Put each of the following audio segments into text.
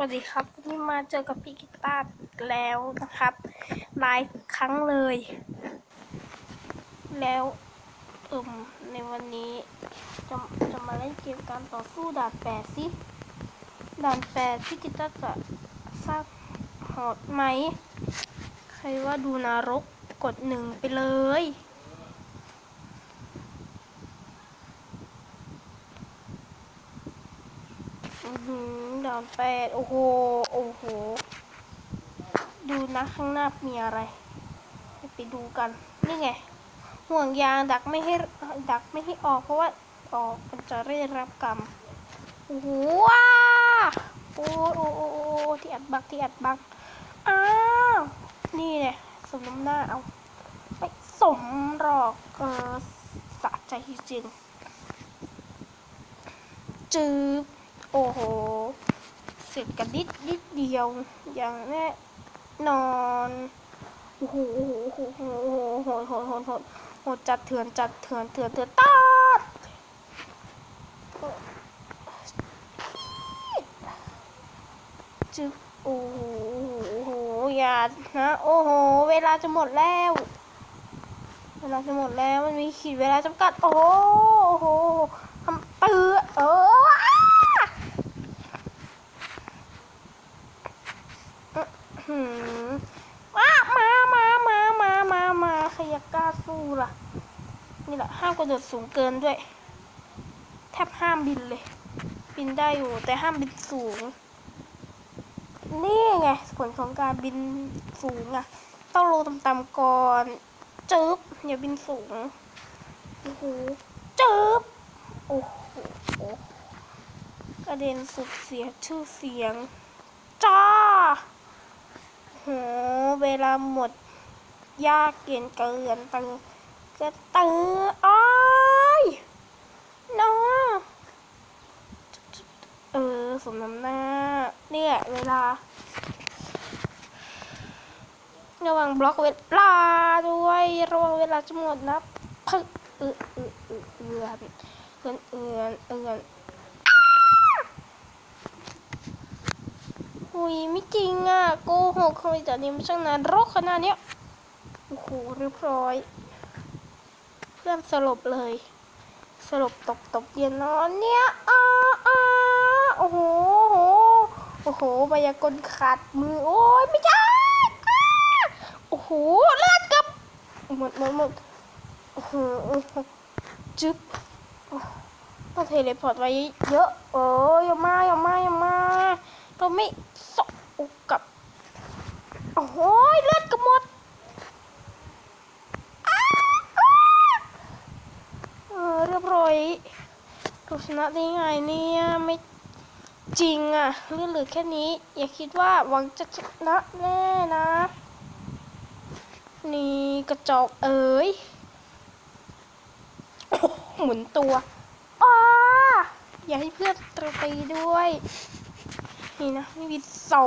วัสดีครับวันนี้มาเจอกับพี่กีตาร์แล้วนะครับหลายครั้งเลย แล้วเอิ่มในวันนี้จะจะมาเล่นเกมการต่อสู้ด่านแปดสิด่านแปดพี่กีตาร์จะสร้างหอดไหม ใครว่าดูนรกกดหนึ่งไปเลย อือหือด่านแปดโอ้โห โอ้โห ดูนะ ข้างหน้ามีอะไร ไปดูกัน นี่ไง ห่วงยางดักไม่ให้ดักไม่ให้ออกเพราะว่าออกมันจะได้รับกรรมโอ้โหว้าโอ้โอ้โอ้โอ้ที่อัดบักที่อัดบักอ้าวนี่เนี่ยสมน้ำหน้าเอาไปสมหรอกเออสะใจจริงจืบโอ้โห สร็จกันนิดนิดเดียว อย่างแน่นอนโอ้โหโอ้โหโอ้โหโอ้โหโหดโหดโหดโหดโหดจัดเถื่อนจัดเถื่อนเถื่อนเถื่อนตอดจึ๊บโอ้โหโอ้โหอย่านะโอ้โห เวลาจะหมดแล้ว เวลาจะหมดแล้วมันมีขีดเวลาจำกัด โอ้โหโอ้โหทำเตือเออ หืมว้ามามามามามามาใครอยากกล้าสู้ล่ะ นี่แหละ ห้ามก ระโดดสูงเกินด้วย แทบห้ามบินเลย บินได้อยู่แต่ห้ามบินสูง นี่ไงผลของการบินสูงอะต้องลงต่ำๆก่อนจึ๊บอย่าบินสูงโอ้โหจึ๊บโอ้โหกระเด็นสุดเสียชื่อเสียง จ้าโหเวลาหมดยากเกินเกินตือก็ตืออ้อยน้อเออ สมน้ำหน้า เนี่ย เวลา ระวังบล็อกเวลาด้วย ระวังเวลาจะหมดนะพึกเอือเอือเอือเอือนเอือนเอือนเอือนหุยไม่จริงอะโกหกคนจากนี้มันช่างนานรกขนาดเนี้ยโอ้โหเรียบร้อย เพื่อนสลบเลย สลบตกตกเย็นนอนเนี่ยอ้าอ้า โอ้โหโอ้โหโอ้โหมายากลขาดมือ โอ้ยไม่ใช่โอ้โหเลือดกับหมดหมดหมดโอ้โหจึ๊บต้องเทเลพอร์ตไว้เยอะเอออย่ามาอย่ามาอย่ามาเราไม่สกกับโอ้โหเลือดกับหมดเออเรียบร้อยถูกชนะได้ไงเนี่ยไม่ จริงอะเลือดเหลือแค่นี้ อย่าคิดว่าหวังจะชนะแน่นะ นี่กระจอกเอ๋ยหมุนตัวอ้าอย่าให้เพื่อนตระตีด้วย นี่นะไม่มีเสา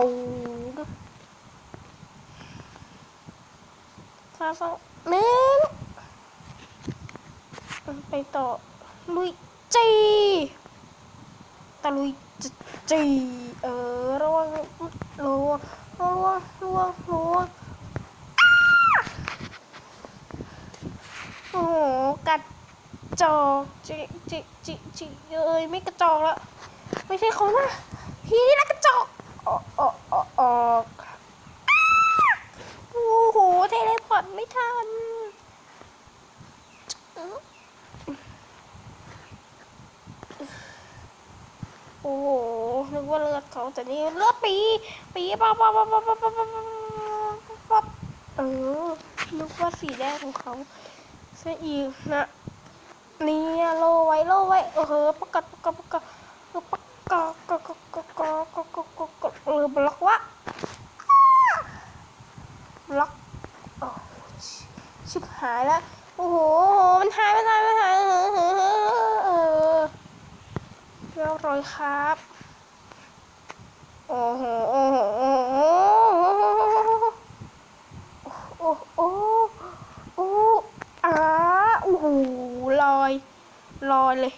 สามสองหนึ่งไปต่อลุยจีตะลุย จีเออระวังระวังระวังระวังระวังโอ้โหกัดจอกจิจิจิจิเอ้ยไม่กระจอกแล้วไม่ใช่เขานะพี่นี่ละกระจอกออกออกออกออกโอ้โหเทเลพอร์ตไม่ทันโอ้โห นึกว่าเลือดเขาแต่นี่เลือดปีปีปั๊บปั๊บปั๊บปั๊บปั๊บปั๊บปั๊บปั๊บเออนึกว่าสีแดงของเขาซะอีกนะนี่โลไว้โลไว้เออประกาศปะกาศปะกาศเออประกาศกกกกกกกกกกเออบล็อกวะบล็อกโอ้ชิบหายแล้วโอ้โหมันหายมันหายมันหายเออเออเออเรียบร้อยครับ โอ้โหโอ้โหโอ้โหโอ้โหโอ้โหอ่าโอ้โหลอยลอยเลย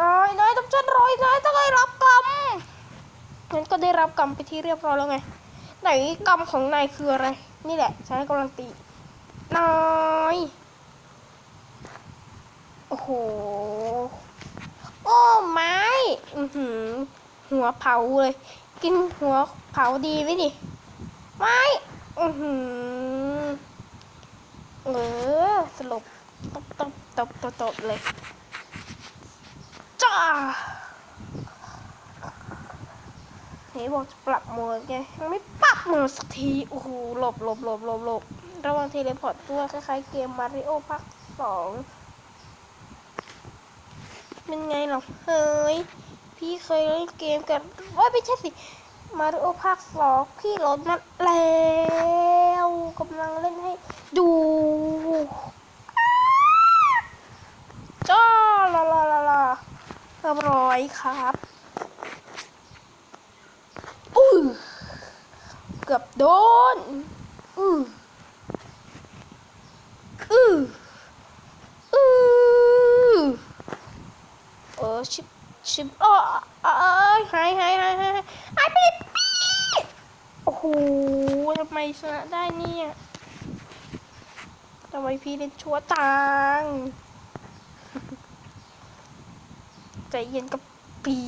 นายนายต้องฉันลอยนายต้องได้รับกรรมงั้นก็ได้รับกรรมไปที่เรียบร้อยแล้วไงไหนกรรมของนายคืออะไร นี่แหละฉันกำลังตีนายโอ้โห โอ้ไม้อือหือ หัวเผาเลย กินหัวเผาดีไหมดิไม้อือหือเออสลบตบตบตบตบตบเลยจ้าไหนบอกจะปรับโหมดไงยังไม่ปรับโหมดสักทีโอ้โหหลบหลบหลบหลบหลบระวังเทเลพอร์ตตัวคล้ายๆเกมมาริโอภาคสองเป็นไงหรอเฮ้ย พี่เคยเล่นเกมกันว่าไม่ใช่สิมาริโอภาคสองพี่หลดมาแล้วกำลังเล่นให้ดูจ้าลาลาลาลาเรียบร้อยครับอื้เกือบโดน อืออืออือเออ ชิบชิบอ๋อเอยหายหายหายหายหายไปปีโอ้โหทำไมชนะได้เนี่ยทำไมพี่เล่นชั่วตังใจเย็นกับปี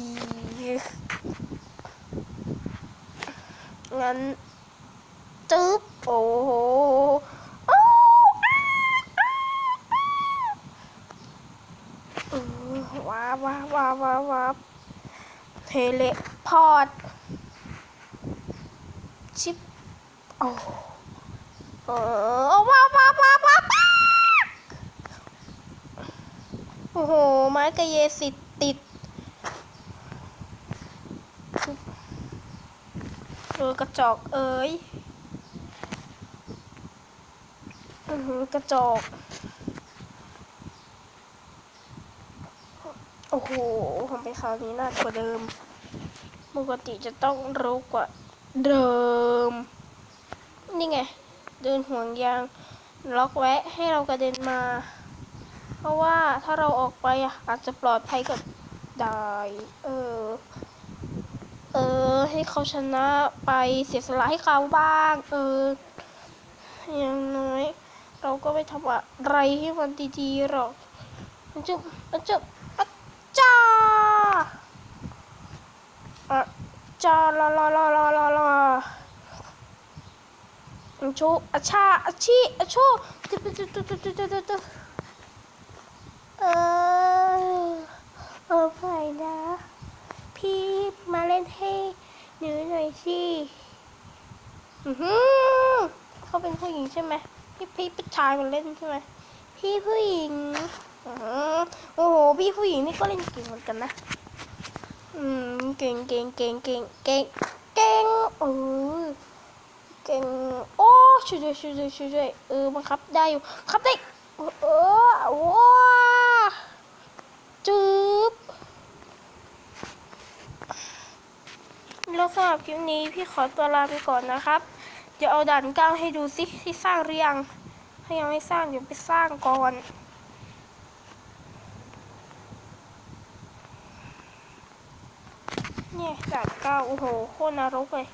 งั้นจึ๊บโอ้โหอ้าวอ้าวอ้าวอืม ว้าวว้าวว้าวว้าว้าเทเลพอร์ตชิปโอ้เออว้าวว้าวว้าวว้าวโอ้โห ไม้กระเยสิติดเออกระจอกเอ้ยอือหือกระจอก โอ้โหผมไปคราวนี้น่ากว่าเดิม ปกติจะต้องรู้กว่าเดิม นี่ไง เดินห่วงยาง ล็อกไว้ให้เรากระเด็นมา เพราะว่าถ้าเราออกไปอะอาจจะปลอดภัยก็ได้เออ เออ ให้เขาชนะไปเสียสละให้เขาบ้าง เออ อย่างน้อย เราก็ไม่ทำอะไรให้มันดีๆหรอกมันจะมันจะ จอรอรอรอรอรอลออชูอาชาอาชีอาชูเออเออไปนะ พี่มาเล่นให้หนูหน่อยสิอือหืเขาเป็นผู้หญิงใช่ไหมพี่พี่ผู้ชายมาเล่นใช่ไหมพี่ผู้หญิงอือโอ้โห พี่ผู้หญิงนี่ก็เล่นเก่งเหมือนกันนะ อืมเก่งเก่งเก่งเก่งเก่งเก่งเออเก่งโอ้ช่วยด้วยช่วยด้วยช่วยด้วยเออบังคับได้อยู่ขับได้เออว้าจึ๊บแล้วสำหรับคลิปนี้พี่ขอตัวลาไปก่อนนะครับ เดี๋ยวเอาด่านก้าวให้ดูสิที่สร้างหรือยังถ้ายังไม่สร้างเดี๋ยวไปสร้างก่อน เนี่ยด่านเก้าโอ้โห โคตรนรกเลย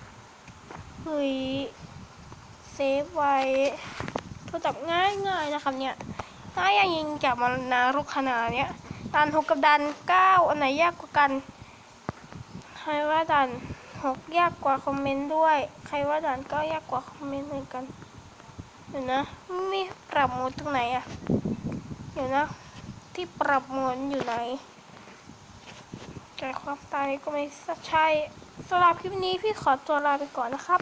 เฮ้ยเซฟไว้ตัวจับง่ายง่ายนะครับเนี่ยถ้ายังยิงจับมานารกขนาดเนี้ยด่านหกกับด่านเก้าอันไหนยากกว่ากัน ใครว่าด่านหกยากกว่าคอมเมนต์ด้วย ใครว่าด่านเก้ายากกว่าคอมเมนต์เหมือนกันเดี๋ยวนะมีปรับโหมดตรงไหนอะเดี๋ยวนะ ที่ปรับโหมดอยู่ไหน แต่ความตายก็ไม่ใช่สำหรับคลิปนี้พี่ขอตัวลาไปก่อนนะครับ